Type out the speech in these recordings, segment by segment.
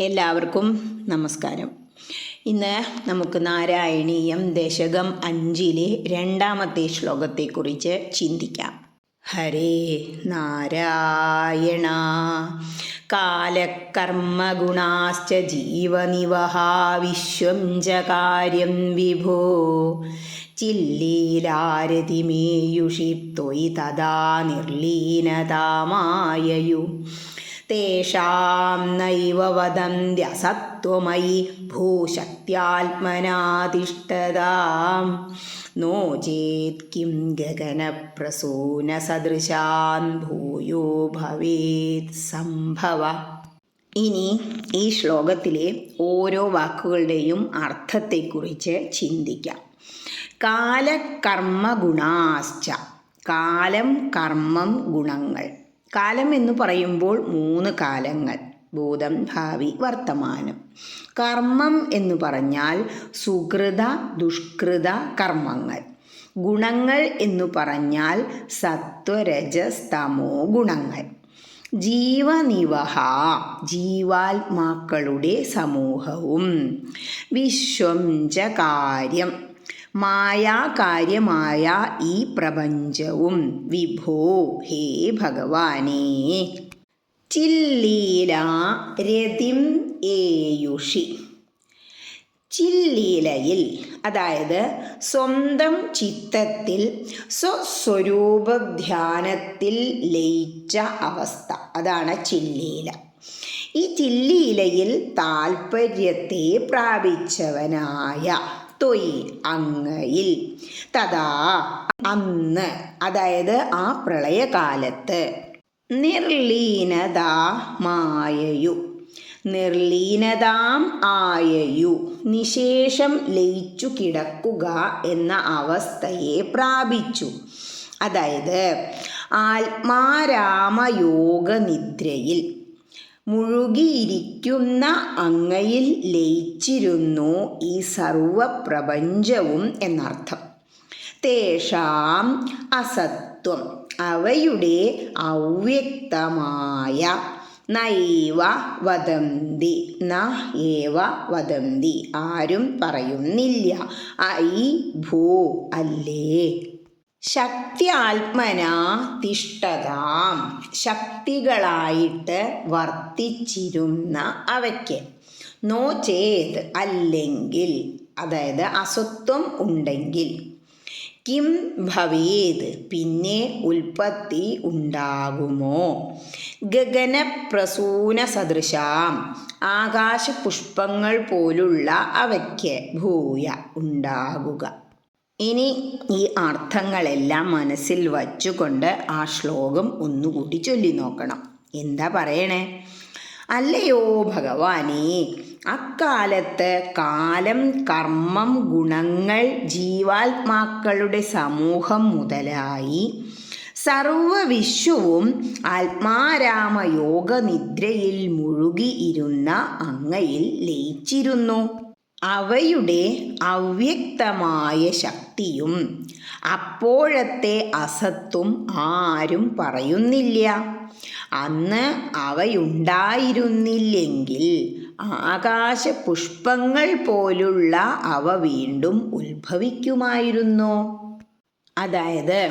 എല്ലാവർക്കും നമസ്കാരം. ഇന്ന് നമുക്ക് നാരായണീയം ദശകം അഞ്ചിലെ രണ്ടാമത്തെ ശ്ലോകത്തെക്കുറിച്ച് ചിന്തിക്കാം. ഹരേ നാരായണ കാലകർമ്മഗുണാശ്ച ജീവനിവഹാ വിശ്വം ച കാര്യം വിഭോ. ചില്ലീലാരതിമേയുഷി ത്വയി തഥാ നിർലീനതാമായയു. തേഷാം നൈവ വദന്ത്യസത്വമയി ഭൂശക്ത്യാത്മനാതിഷ്ഠതാം നോ ചേത് കിം ഗഗനപ്രസൂനസദൃശാൻ ഭൂയോ ഭവേത് സംഭവ. ഇനി ഈ ശ്ലോകത്തിലെ ഓരോ വാക്കുകളുടെയും അർത്ഥത്തെക്കുറിച്ച് ചിന്തിക്കാം. കാലകർമ്മ ഗുണാശ്ച കാലം കർമ്മം ഗുണങ്ങൾ. കാലം എന്ന് പറയുമ്പോൾ മൂന്ന് കാലങ്ങൾ. ഭൂതം ഭാവി വർത്തമാനം. കർമ്മം എന്ന് പറഞ്ഞാൽ സുകൃത ദുഷ്കൃത കർമ്മങ്ങൾ. ഗുണങ്ങൾ എന്ന് പറഞ്ഞാൽ സത്വരജസ്തമോ ഗുണങ്ങൾ. ജീവനിവഹ ജീവാത്മാക്കളുടെ സമൂഹവും. വിശ്വം ച കാര്യം മായാകാര്യമായ ഈ പ്രപഞ്ചവും. വിഭോ ഹേ ഭഗവാനേ. ചില്ലീല രതിം ഏയുഷി. ചില്ലീലയിൽ അതായത് സ്വന്തം ചിത്തത്തിൽ സ്വസ്വരൂപ ധ്യാനത്തിൽ ലയിച്ച അവസ്ഥ. അതാണ് ചില്ലീല. ഈ ചില്ലീലയിൽ താൽപ്പര്യത്തെ പ്രാപിച്ചവനായ തൊയ് അങ്ങയിൽ തഥാ അന്ന് അതായത് ആ പ്രളയകാലത്ത്. നിർലീനതാ മായയു. നിർലീനതാം ആയയു. നിശേഷം ലയിച്ചു കിടക്കുക എന്ന അവസ്ഥയെ പ്രാപിച്ചു. അതായത് ആത്മാരാമയോഗനിദ്രയിൽ. മുഴുകിയിരിക്കുന്ന അങ്ങയിൽ ലയിച്ചിരുന്നു ഈ സർവപ്രപഞ്ചവും എന്നർത്ഥം. തേഷാം അസത്വം അവയുടെ അവ്യക്തമായ നൈവ വദന്തി ന ഏവ വദന്തി ആരും പറയുന്നില്ല. ഐ ഭൂ അല്ലേ? ശക്തി തിഷ്ടതാം. ശക്തികളായിട്ട് വർത്തിച്ചിരുന്ന അവയ്ക്ക്. നോ ചേത് അല്ലെങ്കിൽ അതായത് അസത്വം ഉണ്ടെങ്കിൽ. കിം ഭവേത് പിന്നെ ഉൽപ്പത്തി ഉണ്ടാകുമോ? ഗഗനപ്രസൂന സദൃശാം ആകാശപുഷ്പങ്ങൾ പോലുള്ള അവയ്ക്ക് ഭൂയ ഉണ്ടാകുക. ഇനി ഈ അർത്ഥങ്ങളെല്ലാം മനസ്സിൽ വച്ചുകൊണ്ട് ആ ശ്ലോകം ഒന്നുകൂടി ചൊല്ലി നോക്കണം. എന്താ പറയണേ? അല്ലയോ ഭഗവാനേ അക്കാലത്ത് കാലം കർമ്മം ഗുണങ്ങൾ ജീവാത്മാക്കളുടെ സമൂഹം മുതലായി സർവവിശ്വവും ആത്മാരാമയോഗനിദ്രയിൽ മുഴുകിയിരുന്ന അങ്ങയിൽ ലയിച്ചിരുന്നു. അവയുടെ അവ്യക്തമായ ശക്തിയും അപ്പോഴത്തെ അസത്തും ആരും പറയുന്നില്ല. അന്ന് അവയുണ്ടായിരുന്നില്ലെങ്കിൽ ആകാശ പുഷ്പങ്ങൾ പോലുള്ള അവ വീണ്ടും ഉത്ഭവിക്കുമായിരുന്നു. അതായത്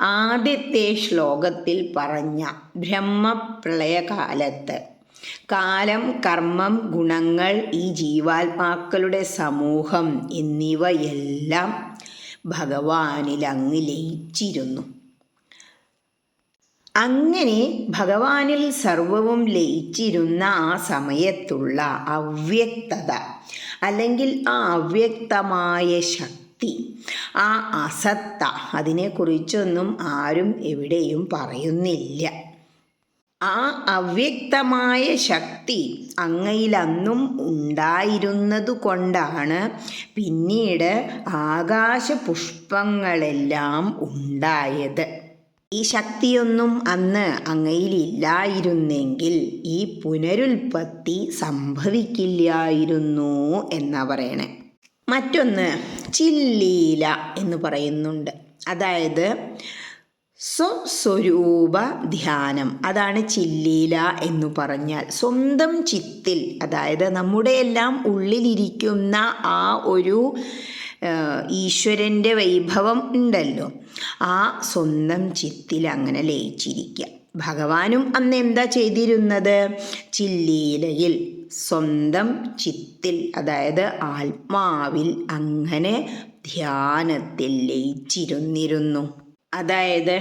ആദ്യത്തെ ശ്ലോകത്തിൽ പറഞ്ഞ ബ്രഹ്മപ്രളയകാലത്ത് കാലം കർമ്മം ഗുണങ്ങൾ ഈ ജീവാത്മാക്കളുടെ സമൂഹം എന്നിവയെല്ലാം ഭഗവാനിൽ അങ്ങ് ലയിച്ചിരുന്നു. അങ്ങനെ ഭഗവാനിൽ സർവവും ലയിച്ചിരുന്ന ആ സമയത്തുള്ള അവ്യക്തത അല്ലെങ്കിൽ ആ അവ്യക്തമായ ശക്തി ആ അസത്ത അതിനെക്കുറിച്ചൊന്നും ആരും എവിടെയും പറയുന്നില്ല. ആ അവ്യക്തമായ ശക്തി അങ്ങയിലന്നും ഉണ്ടായിരുന്നതുകൊണ്ടാണ് പിന്നീട് ആകാശപുഷ്പങ്ങളെല്ലാം ഉണ്ടായത്. ഈ ശക്തിയൊന്നും അന്ന് അങ്ങയിലില്ലായിരുന്നെങ്കിൽ ഈ പുനരുൽപ്പത്തി സംഭവിക്കില്ലായിരുന്നു എന്നാ പറയണേ. മറ്റൊന്ന് ചില്ലീല എന്ന് പറയുന്നുണ്ട്. അതായത് സ്വസ്വരൂപ ധ്യാനം. അതാണ് ചില്ലീല എന്ന് പറഞ്ഞാൽ സ്വന്തം ചിത്തിൽ അതായത് നമ്മുടെ എല്ലാം ഉള്ളിലിരിക്കുന്ന ആ ഒരു ഈശ്വരന്റെ വൈഭവം ഉണ്ടല്ലോ. ആ സ്വന്തം ചിത്തിൽ അങ്ങനെ ലയിച്ചിരിക്കുക. ഭഗവാനും അന്ന് എന്താ ചെയ്തിരുന്നത്? ചില്ലീലയിൽ സ്വന്തം ചിത്തിൽ അതായത് ആത്മാവിൽ അങ്ങനെ ധ്യാനത്തിൽ ലയിച്ചിരുന്നിരുന്നു. അതായത്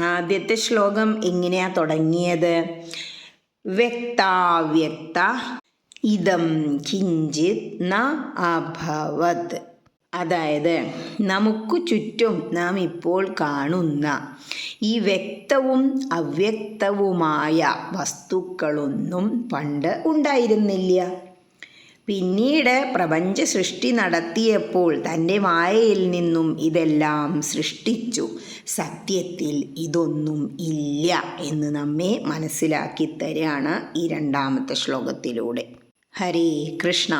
ആദ്യത്തെ ശ്ലോകം എങ്ങനെയാ തുടങ്ങിയത്? വ്യക്താവ്യക്ത ഇതം കിഞ്ചിത് ന അഭവത്. അതായത് നമുക്ക് ചുറ്റും നാം ഇപ്പോൾ കാണുന്ന ഈ വ്യക്തവും അവ്യക്തവുമായ വസ്തുക്കളൊന്നും പണ്ട് ഉണ്ടായിരുന്നില്ല. പിന്നീട് പ്രപഞ്ച സൃഷ്ടി നടത്തിയപ്പോൾ തന്റെ മായയിൽ നിന്നും ഇതെല്ലാം സൃഷ്ടിച്ചു. സത്യത്തിൽ ഇതൊന്നും ഇല്ല എന്ന് നമ്മെ മനസ്സിലാക്കി തരാണ് ഈ രണ്ടാമത്തെ ശ്ലോകത്തിലൂടെ. ഹരേ കൃഷ്ണ.